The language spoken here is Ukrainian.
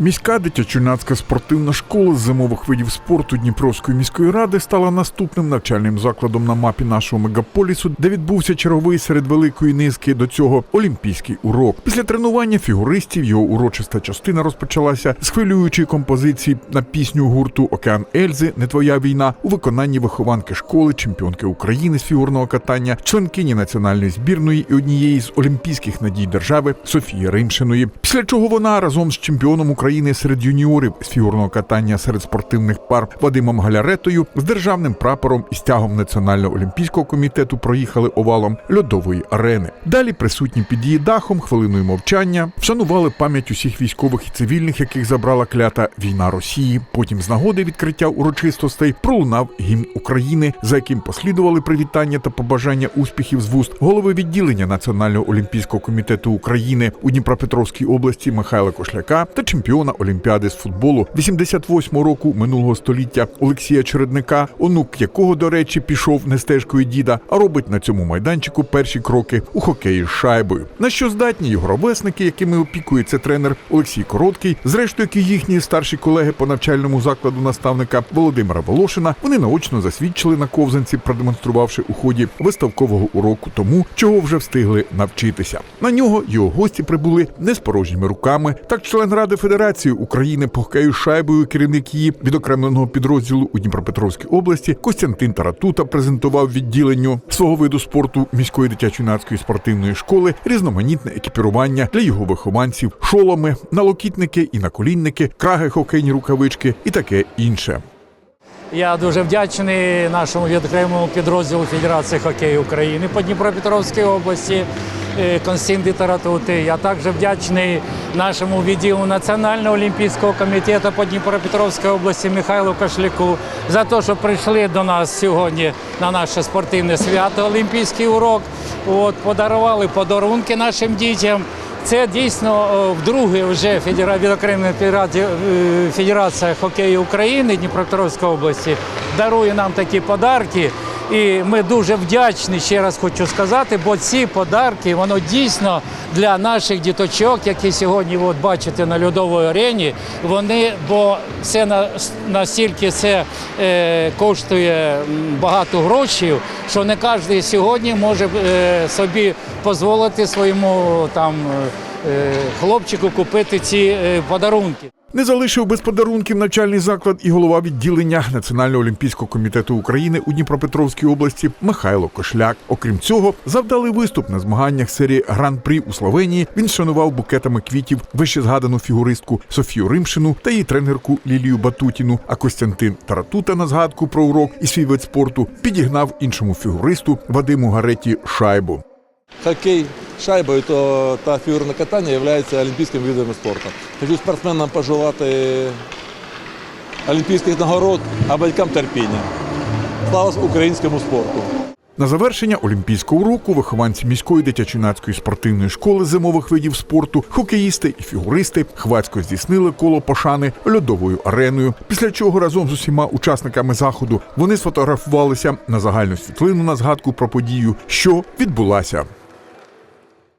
Міська дитячо-юнацька спортивна школа з зимових видів спорту Дніпровської міської ради стала наступним навчальним закладом на мапі нашого мегаполісу, де відбувся черговий серед великої низки до цього олімпійський урок. Після тренування фігуристів його урочиста частина розпочалася з хвилюючої композиції на пісню гурту Океан Ельзи Не твоя війна у виконанні вихованки школи, чемпіонки України з фігурного катання, членкині національної збірної і однієї з олімпійських надій держави Софії Римшиної. Після чого вона разом з чемпіоном України серед юніорів з фігурного катання серед спортивних пар Вадимом Галяретою з державним прапором і стягом Національного олімпійського комітету проїхали овалом льодової арени. Далі присутні під її дахом хвилиною мовчання вшанували пам'ять усіх військових і цивільних, яких забрала клята війна Росії. Потім з нагоди відкриття урочистостей пролунав гімн України, за яким послідували привітання та побажання успіхів з вуст голови відділення Національного олімпійського комітету України у Дніпропетровській області Михайла Кошляка та чемпіона Олімпіади з футболу 88-го року минулого століття Олексія Чередника, онук якого, до речі, пішов не стежкою діда, а робить на цьому майданчику перші кроки у хокеї з шайбою. На що здатні його ровесники, якими опікується тренер Олексій Короткий, зрештою, як і їхні старші колеги по навчальному закладу наставника Володимира Волошина, вони наочно засвідчили на ковзанці, продемонструвавши у ході виставкового уроку тому, чого вже встигли навчитися. На нього його гості прибули не з порожніми руками. Так, член Ради Федерації України по шайбою, керівник її відокремленого підрозділу у Дніпропетровській області Костянтин Таратута презентував відділенню свого виду спорту міської дитячо-юнацької спортивної школи різноманітне екіпірування для його вихованців, шоломи, налокітники і наколінники, краги хокейні рукавички і таке інше. Я дуже вдячний нашому відокремому підрозділу Федерації хокею України по Дніпропетровській області е, Константин Я також вдячний нашому відділу Національного олімпійського комітету по Дніпропетровській області Михайлу Кашляку за те, що прийшли до нас сьогодні на наше спортивне свято Олімпійський урок. От, подарували подарунки нашим дітям. Це дійсно вдруге вже федера- відокремлена е, Федерація хокею України Дніпропетровської області дарує нам такі подарки. І ми дуже вдячні, ще раз хочу сказати, бо ці подарки воно дійсно для наших діточок, які сьогодні от бачите на льодовій арені. Вони, бо це на настільки це е, коштує багато грошей, що не кожен сьогодні може е, собі дозволити своєму там е, хлопчику купити ці е, подарунки. Не залишив без подарунків навчальний заклад і голова відділення Національного олімпійського комітету України у Дніпропетровській області Михайло Кошляк. Окрім цього, завдалий виступ на змаганнях серії Гран-прі у Словенії. Він шанував букетами квітів вище згадану фігуристку Софію Римшину та її тренерку Лілію Батутіну. А Костянтин Таратута на згадку про урок і свій вид спорту підігнав іншому фігуристу Вадиму Гареті шайбу. Хоккей шайбою то та фігурне катання є олімпійським видом спорту. Хочу спортсменам пожелати олімпійських нагород, а батькам терпіння. Слава українському спорту! На завершення олімпійського року вихованці міської дитячо-юнацької спортивної школи зимових видів спорту, хокеїсти і фігуристи хвацько здійснили коло пошани льодовою ареною. Після чого разом з усіма учасниками заходу вони сфотографувалися на загальну світлину на згадку про подію, що відбулася.